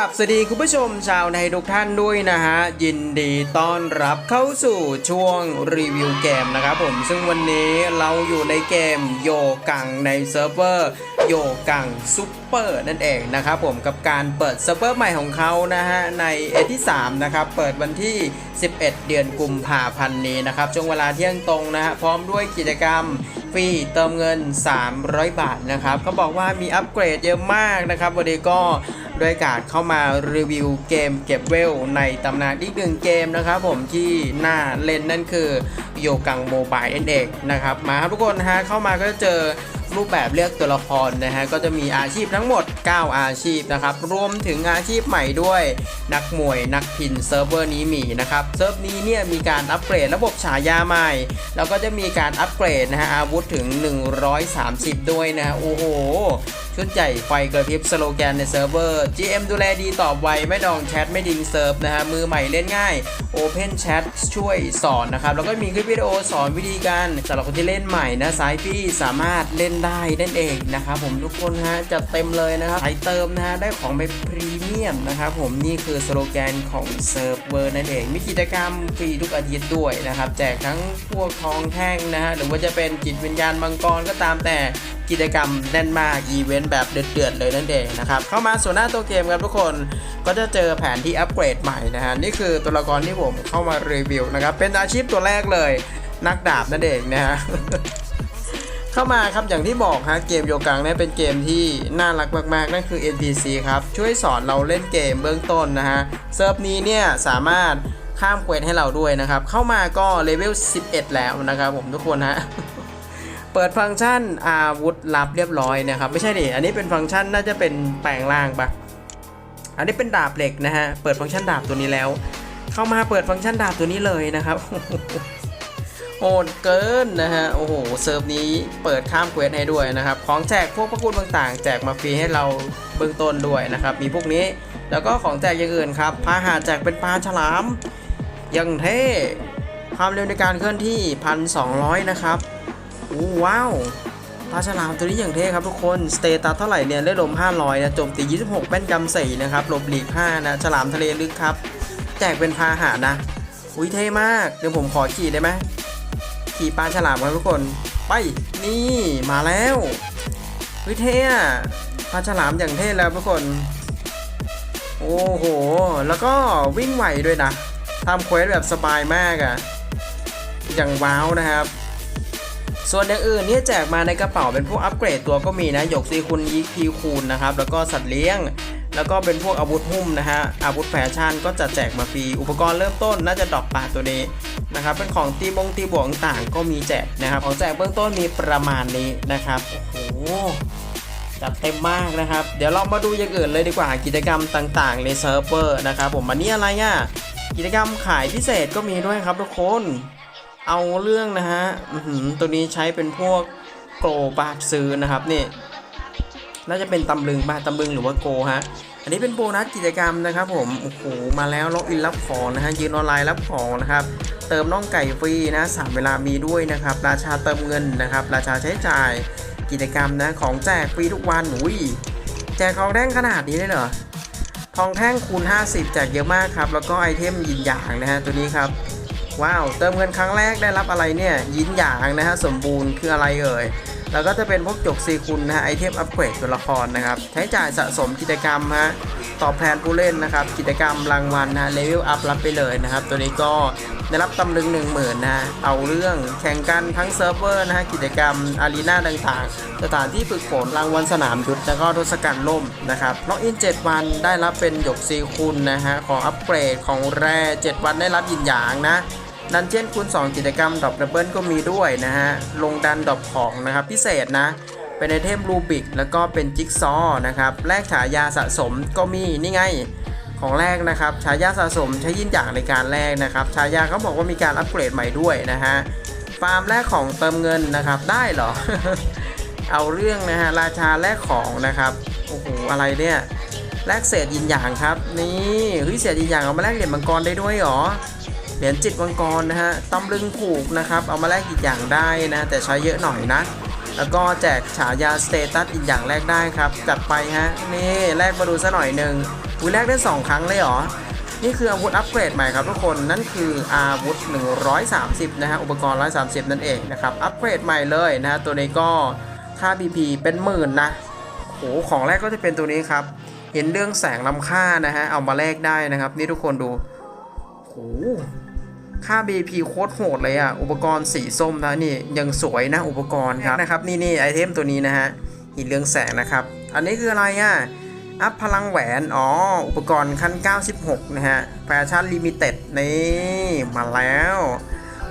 ราบสวัสดีคุณผู้ชมชาวในทุกท่านด้วยนะฮะ ยินดีต้อนรับเข้าสู่ช่วงรีวิวเกมนะครับผมซึ่งวันนี้เราอยู่ในเกมโยกังในเซิร์ฟเวอร์โยกังซุปเปอร์นั่นเองนะครับผมกับการเปิดเซิร์ฟเวอร์ใหม่ของเขานะฮะ ในเอที่3นะครับ เปิดวันที่ 11 เดือนกุมภาพันธ์นี้นะครับช่วงเวลาเที่ยงตรงนะฮะ พร้อมด้วยกิจกรรมฟรีเติมเงิน 300 บาทนะครับเขาบอกว่ามีอัปเกรดเยอะมากนะครับวันนี้ก็ ด้วยการเข้ามารีวิวเกมเก็บเวลในตำนานอีกหนึ่งเกมนะครับผมที่น่าเล่นนั่นคือโยกังโมบายนั่นเองนะครับมาครับทุกคนนะฮะเข้ามาก็จะเจอรูปแบบเลือกตัวละครนะฮะก็จะมีอาชีพทั้งหมด 9 อาชีพนะครับรวมถึงอาชีพใหม่ด้วย นักมวยนักพินเซิร์ฟเวอร์นี้มีนะครับเซิร์ฟนี้เนี่ยมีการอัปเกรดระบบฉายาใหม่ แล้วก็จะมีการอัปเกรดนะฮะอาวุธถึง 130 ด้วยนะฮะโอ้โห ชุดใหญ่ไฟกระพริบสโลแกนในเซิร์ฟเวอร์ GM ดูแลดีตอบไว ไม่ดองแชทไม่ดิงเซิร์ฟนะฮะมือใหม่เล่นง่าย Open Chat ช่วยสอนนะครับ แล้วก็มีคลิปวิดีโอสอนวิธีการสำหรับคนที่เล่นใหม่นะสายพี่สามารถเล่นได้นั่นเองนะครับผมทุกคนฮะจัดเต็มเลยนะครับใช้เติมนะฮะได้ของไปพรีเมียมนะครับผมนี่คือสโลแกนของเซิร์ฟเวอร์นั่นเองมีกิจกรรมฟรีทุกอาทิตย์ด้วยนะครับแจกทั้งพวกทองแท่งนะฮะหรือว่าจะเป็นจิตวิญญาณมังกรก็ตามแต่ กิจกรรมแน่นมากอีเวนต์แบบเดือดๆเลยนั่นเองนะครับเข้ามาส่วนหน้าตัวเกมครับทุกคนก็จะเจอแผนที่อัปเกรดใหม่นะฮะนี่คือตัวละครที่ผมเข้ามารีวิวนะครับเป็นอาชีพตัวแรกเลย นักดาบนั่นเองนะฮะเข้ามาครับอย่างที่บอกฮะเกมโยกังเนี่ยเป็นเกมที่น่ารักมากๆ นั่นคือ NPC ครับช่วยสอนเราเล่นเกมเบื้องต้นนะฮะเซิร์ฟนี้เนี่ยสามารถข้ามเควสให้เราด้วยนะครับ เข้ามาก็เลเวล11 แล้วนะครับผมทุกคนฮะ เปิดฟังก์ชันอาวุธลับเรียบร้อยนะครับ ไม่ใช่ดิอันนี้เป็นฟังก์ชันน่าจะเป็นแปลงร่างปะอันนี้เป็นดาบเหล็กนะฮะเปิดฟังก์ชันดาบตัวนี้แล้ว เข้ามาเปิดฟังก์ชันดาบตัวนี้เลยนะครับโหดเกินนะฮะโอ้โหเซิร์ฟนี้เปิดข้ามเควสให้ด้วยนะครับ ของแจกพวกพระคุณต่างๆ แจกมาฟรีให้เราเบื้องต้นด้วยนะครับ มีพวกนี้แล้วก็ของแจกอย่างอื่นครับพาหาแจกเป็นปลาฉลามยังเท่ความเร็วในการเคลื่อนที่ 1,200 นะครับ อ้ว้าวปลาฉลามตัวนี้อย่างเท่ครับทุกคน สเตตัสเท่าไหร่เนี่ยได้ลม 500 นะโจมตี 26 แป้นกำ4นะครับลบหลีก 5 นะ ฉลามทะเลลึกครับ แจกเป็นพาหะนะ อุ้ยเท่มาก เดี๋ยวผมขอขี่ได้ไหม ขี่ปลาฉลามครับทุกคน ไป นี่มาแล้ววิเท่อะปลาฉลามอย่างเท่แล้วทุกคน โอ้โห แล้วก็วิ่งไหวด้วยนะทำเควสแบบสบายมากอะ่ะ อย่างว้าวนะครับ ส่วนอย่างอื่นเนี่ยแจกมาในกระเป๋าเป็นพวกอัปเกรดตัวก็มีนะหยกซีคุณยีพีคูณนะครับแล้วก็สัตว์เลี้ยง แล้วก็เป็นพวกอาวุธหุ้มนะฮะอาวุธแฟชั่นก็จะแจกมาฟรีอุปกรณ์เริ่มต้นน่าจะดรอปปาตัวนี้นะครับเป็นของตีบงตีบวกต่างก็มีแจกนะครับของแจกเบื้องต้นมีประมาณนี้นะครับโอ้โหจัดเต็มมากนะครับ เดี๋ยวเรามาดูอย่างอื่นเลยดีกว่ากิจกรรมต่างๆในเซิร์ฟเวอร์นะครับผมอันนี้อะไรอะกิจกรรมขายพิเศษก็มีด้วยครับทุกคน เอาเรื่องนะฮะตัวนี้ใช้เป็นพวกโกลบาทซื้อนะครับนี่น่าจะเป็นตำลึงบาตำลึงหรือว่าโกฮะอันนี้เป็นโบนัสกิจกรรมนะครับผมโอ้โหมาแล้วล็อกอินรับของนะฮะยืนออนไลน์รับของนะครับเติมน่องไก่ฟรีนะสามเวลามีด้วยนะครับราชาเติมเงินนะครับราชาใช้จ่ายกิจกรรมนะของแจกฟรีทุกวันอุ้ยแจกของแท่งขนาดนี้เลยเหรอทองแท่งคูณ 50 แจกเยอะมากครับแล้วก็ไอเทมยินหยางนะฮะตัวนี้ครับ ว้าว เติมเงินครั้งแรกได้รับอะไรเนี่ย ยินหยางนะฮะ สมบูรณ์คืออะไรเอ่ย แล้วก็จะเป็นพวกจกซีคุณนะฮะ ไอเทมอัปเกรดตัวละครนะครับ ใช้จ่ายสะสมกิจกรรมฮะ ตอบแทนผู้เล่นนะครับ กิจกรรมรางวัลนะเลเวลอัพรับไปเลยนะครับ ตัวนี้ก็ได้รับตำลึง 1 0,000นะ เอาเรื่องแข่งกันทั้งเซิร์ฟเวอร์นะฮะ กิจกรรมอารีนาต่างๆ สถานที่ฝึกฝนรางวัลสนามยุทธแล้วก็ทศกัณฐ์ล่มนะครับล็อกอิน 7 วันได้รับเป็นหยกซีคุณนะฮะ ของอัปเกรดของแร่7วันได้รับยินหยางนะ ดันเจียนคูณ2 กิจกรรมดรอปดับเบิลก็มีด้วยนะฮะ ลงดันดรอปของนะครับพิเศษนะ เป็นไอเทมรูบิกแล้วก็เป็นจิ๊กซอว์นะครับ แลกฉายาสะสมก็มีนี่ไงของแรกนะครับฉายาสะสมใช้ยินอย่างในการแลกนะครับฉายาเขาบอกว่ามีการอัปเกรดใหม่ด้วยนะฮะฟาร์มแลกของเติมเงินนะครับได้เหรอ เอาเรื่องนะฮะราชาแลกของนะครับโอ้โหอะไรเนี่ยแลกเศษยินอย่างครับ นี่เฮ้ยเศษยินอย่างเอามาแลกเหรียญมังกรได้ด้วยหรอ เหรียญจิตมังกรนะฮะตำลึงผูกนะครับ เอามาแลกอีกอย่างได้นะ แต่ใช้เยอะหน่อยนะ แล้วก็แจกฉายาสเตตัสอีกอย่างแรกได้ครับจัดไปฮะนี่แลกมาดูซะหน่อยหนึ่งอุ้ยแลกได้ 2 ครั้งเลยเหรอนี่คืออาวุธอัปเกรดใหม่ครับทุกคนนั่นคืออาวุธ 130 นะฮะอุปกรณ์ 130 นั่นเองนะครับอัปเกรดใหม่เลยนะฮะตัวนี้ก็ค่า BP เป็นหมื่นนะโหของแรกก็จะเป็นตัวนี้ครับ เห็นเรื่องแสงล้ำค่านะฮะเอามาแลกได้นะครับ นี่ทุกคนดูโห ค่า BP โคตรโหดเลยอะ อุปกรณ์สีส้มนะนี่ยังสวยนะอุปกรณ์ครับนะครับ นี่นี่ไอเทมตัวนี้นะฮะหินเรืองแสงนะครับ อันนี้คืออะไรอะ อัพพลังแหวน อ๋อ อุปกรณ์ขั้น 96 นะฮะ แฟชั่นลิมิเต็ดนี่ มาแล้ว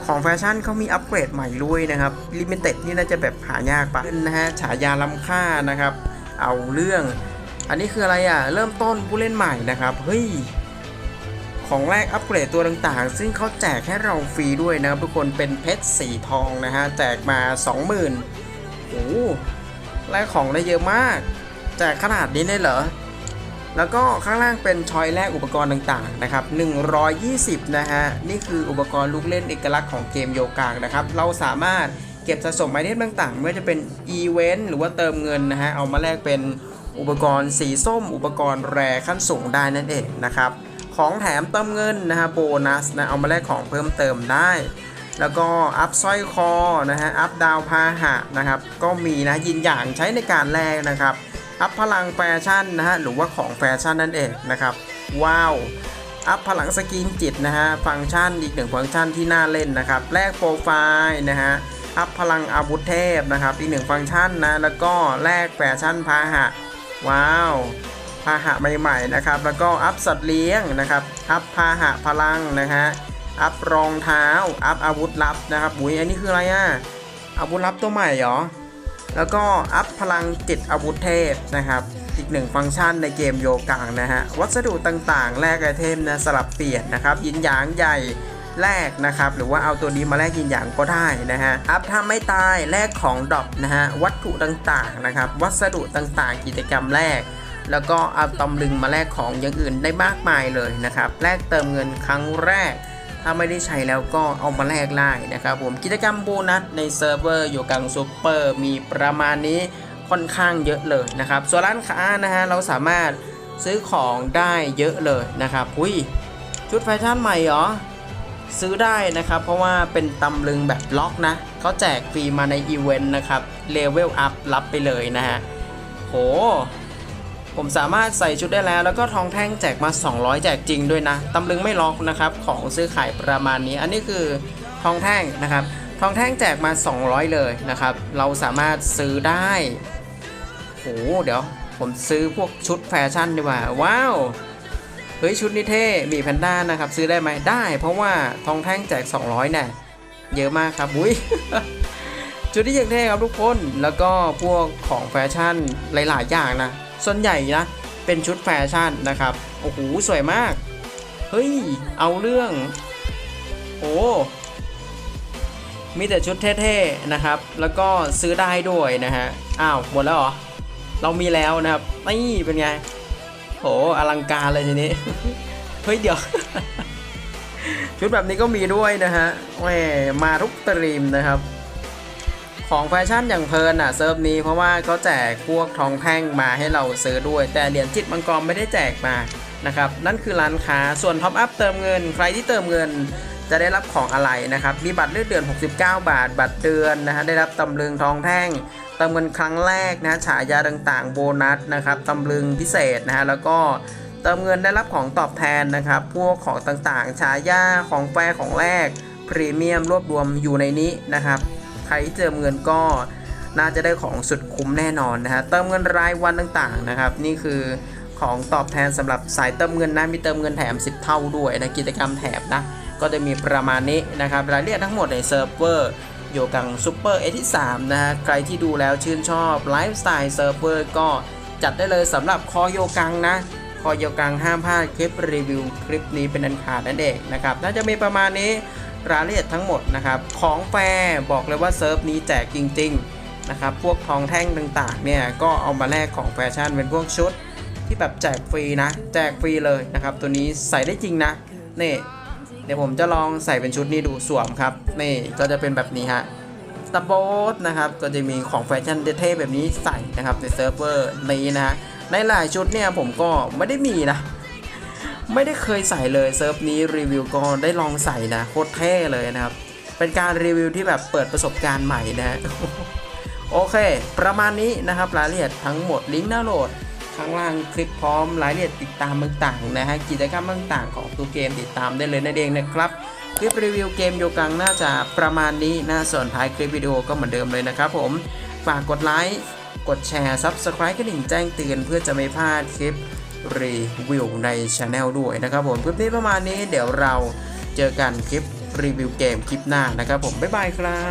ของแฟชั่นเขามีอัปเกรดใหม่ด้วยนะครับลิมิเต็ดนี่น่าจะแบบหายากปะนะฮะฉายาล้ำค่านะครับ เอาเรื่อง อันนี้คืออะไรอะ เริ่มต้นผู้เล่นใหม่นะครับ เฮ้ย ของแรกอัปเกรดตัวต่างๆ ซึ่งเขาแจกให้เราฟรีด้วยนะทุกคนเป็นเพชรสีทองนะฮะ แจกมา 20,000โอ้โหแลกของได้เยอะมาก แจกขนาดนี้เลยเหรอ แล้วก็ข้างล่างเป็นชอยแรกอุปกรณ์ต่างๆนะครับ120 นะฮะ นี่คืออุปกรณ์ลูกเล่นเอกลักษณ์ของเกมโยกางนะครับ เราสามารถเก็บสะสมไอเทมต่างๆ ไม่ว่าจะเป็นอีเวนต์หรือว่าเติมเงินนะฮะ เอามาแลกเป็นอุปกรณ์สีส้ม อุปกรณ์แร่ขั้นสูงได้นั่นเองนะครับ ของแถมเติมเงินนะฮะโบนัสนะเอามาแลกของเพิ่มเติมได้ แล้วก็อัพสร้อยคอนะฮะอัพดาวพาหะนะครับก็มีนะยินอย่างใช้ในการแลกนะครับอัพพลังแฟชั่นนะฮะหรือว่าของแฟชั่นนั่นเองนะครับว้าวอัพพลังสกินจิตนะฮะฟังก์ชันอีกหนึ่งฟังก์ชันที่น่าเล่นนะครับแลกโปรไฟล์นะฮะอัพพลังอาวุธเทพนะครับอีกหนึ่งฟังก์ชันนะแล้วก็แลกแฟชั่นพาหะว้าว พาหะใหม่ๆนะครับ แล้วก็อัพสัตว์เลี้ยงนะครับ อัพพาหะพลังนะฮะ อัพรองเท้า อัพอาวุธลับนะครับอุ้ยอันนี้คืออะไรอะ อาวุธลับตัวใหม่เหรอ แล้วก็อัพพลังจิตอาวุธเทพนะครับ อีกหนึ่งฟังก์ชันในเกมโยกังนะฮะ วัสดุต่างๆ แลกไอเทมนะสลับเปลี่ยนนะครับ ยินหยางใหญ่แลกนะครับ หรือว่าเอาตัวนี้มาแลกยินหยางก็ได้นะฮะ อัพถ้าไม่ตายแลกของดรอปนะฮะ วัตถุต่างๆนะครับ วัสดุต่างๆ กิจกรรมแลก แล้วก็เอาตำลึงมาแลกของอย่างอื่นได้มากมายเลยนะครับแลกเติมเงินครั้งแรก ถ้าไม่ได้ใช้แล้วก็เอามาแลกได้นะครับผมกิจกรรมโบนัสในเซิร์ฟเวอร์อยู่กังซูเปอร์มีประมาณนี้ค่อนข้างเยอะเลยนะครับส่วนร้านค้านะฮะเราสามารถซื้อของได้เยอะเลยนะครับอุ้ยชุดแฟชั่นใหม่เหรอซื้อได้นะครับ เพราะว่าเป็นตำลึงแบบล็อกนะเขาแจกฟรีมาในอีเวนต์นะครับเลเวลอัพรับไปเลยนะฮะโห ผมสามารถใส่ชุดได้แล้ว แล้วก็ทองแท่งแจกมา 200 แจกจริงด้วยนะตำลึงไม่ล็อกนะครับของซื้อขายประมาณนี้ อันนี้คือทองแท่งนะครับ ทองแท่งแจกมา 200 เลยนะครับ เราสามารถซื้อได้โหเดี๋ยวผมซื้อพวกชุดแฟชั่นดีกว่า ว้าวเฮ้ยชุดนี้เท่มีแพนด้านะครับซื้อได้ไหมได้ เพราะว่าทองแท่งแจก 200เนี่ยเยอะมากครับอุ้ยชุดที่ยังเท่ครับทุกคนแล้วก็พวกของแฟชั่นหลาย ๆ อย่างนะ ส่วนใหญ่นะ เป็นชุดแฟชั่นนะครับ โอ้โห สวยมาก เฮ้ย เอาเรื่อง โอ้มีแต่ชุดเท่ๆนะครับ แล้วก็ซื้อได้ด้วยนะฮะ อ้าว หมดแล้วเหรอ เรามีแล้วนะครับ นี่เป็นไง โห อลังการเลยทีนี้ เฮ้ย เดี๋ยว ชุดแบบนี้ก็มีด้วยนะฮะแหมมาทุกตรีมนะครับ ของแฟชั่นอย่างเพลินอะเซิร์ฟนี้เพราะว่าเขาแจกพวกทองแท่งมาให้เราซื้อด้วย แต่เหรียญจิตมังกรไม่ได้แจกมานะครับนั่นคือร้านค้าส่วนท็อปอัพเติมเงิน ใครที่เติมเงินจะได้รับของอะไรนะครับ มีบัตรเลือกเดือน 69 บาท บัตรเดือนนะฮะ ได้รับตำลึงทองแท่ง เติมเงินครั้งแรกนะฉายาต่างๆ โบนัสนะครับ ตำลึงพิเศษนะฮะ แล้วก็เติมเงินได้รับของตอบแทนนะครับ พวกของต่างๆ ฉายา ของแฟร์ของแรก พรีเมียมรวบรวมอยู่ในนี้นะครับ ครที่เติมเงินก็น่าจะได้ของสุดคุ้มแน่นอนนะฮะเติมเงินรายวันต่างๆนะครับนี่คือของตอบแทนสำหรับสายเติมเงินนะมีเติมเงินแถม 10 เท่าด้วยนะกิจกรรมแถมนะก็จะมีประมาณนี้นะครับรายละเอียดทั้งหมดในเซิร์ฟเวอร์โยกังซูเปอร์เอที่3นะฮะใครที่ดูแล้วชื่นชอบไลฟ์สไตล์เซิร์ฟเวอร์ก็จัดได้เลยสำหรับคอโยกังนะ คอโยกังห้ามพลาดคลิปรีวิวคลิปนี้เป็นอันขาดนั่นเองนะครับน่าจะมีประมาณนี้ รายละเอียดทั้งหมดนะครับ ของแฟร์บอกเลยว่าเซิร์ฟนี้แจกจริง ๆ นะครับ พวกทองแท่งต่างๆเนี่ยก็เอามาแลกของแฟชั่นเป็นพวกชุด ที่แบบแจกฟรีนะ แจกฟรีเลยนะครับ ตัวนี้ใส่ได้จริงนะนี่เดี๋ยวผมจะลองใส่เป็นชุดนี้ดูสวมครับ นี่ก็จะเป็นแบบนี้ฮะตาโบสนะครับก็จะมีของแฟชั่นเท่ๆแบบนี้ใส่นะครับในเซิร์ฟเวอร์นี้นะฮะในหลายชุดเนี่ยผมก็ไม่ได้มีนะ ไม่ได้เคยใส่เลยเซิร์ฟนี้รีวิวก็ได้ลองใส่นะโคตรเท่เลยนะครับ เป็นการรีวิวที่แบบเปิดประสบการณ์ใหม่นะโอเค ประมาณนี้นะครับรายละเอียดทั้งหมดลิงก์ดาวน์โหลดข้างล่างคลิปพร้อมรายละเอียดติดตามต่างๆนะฮะกิจกรรมต่างๆของตัวเกมติดตามได้เลยนั่นเองนะครับคลิปรีวิวเกมโยกังน่าจะประมาณนี้นะส่วนท้ายคลิปวิดีโอก็เหมือนเดิมเลยนะครับผมฝากกดไลค์กดแชร์ Subscribe กระดิ่งแจ้งเตือนเพื่อจะไม่พลาดคลิป รีวิวในช anel ด้วยนะครับผมคลิปนี้ประมาณนี้เดี๋ยวเราเจอกันคลิปรีวิวเกมคลิปหน้านะครับผมบ๊ายบายครับ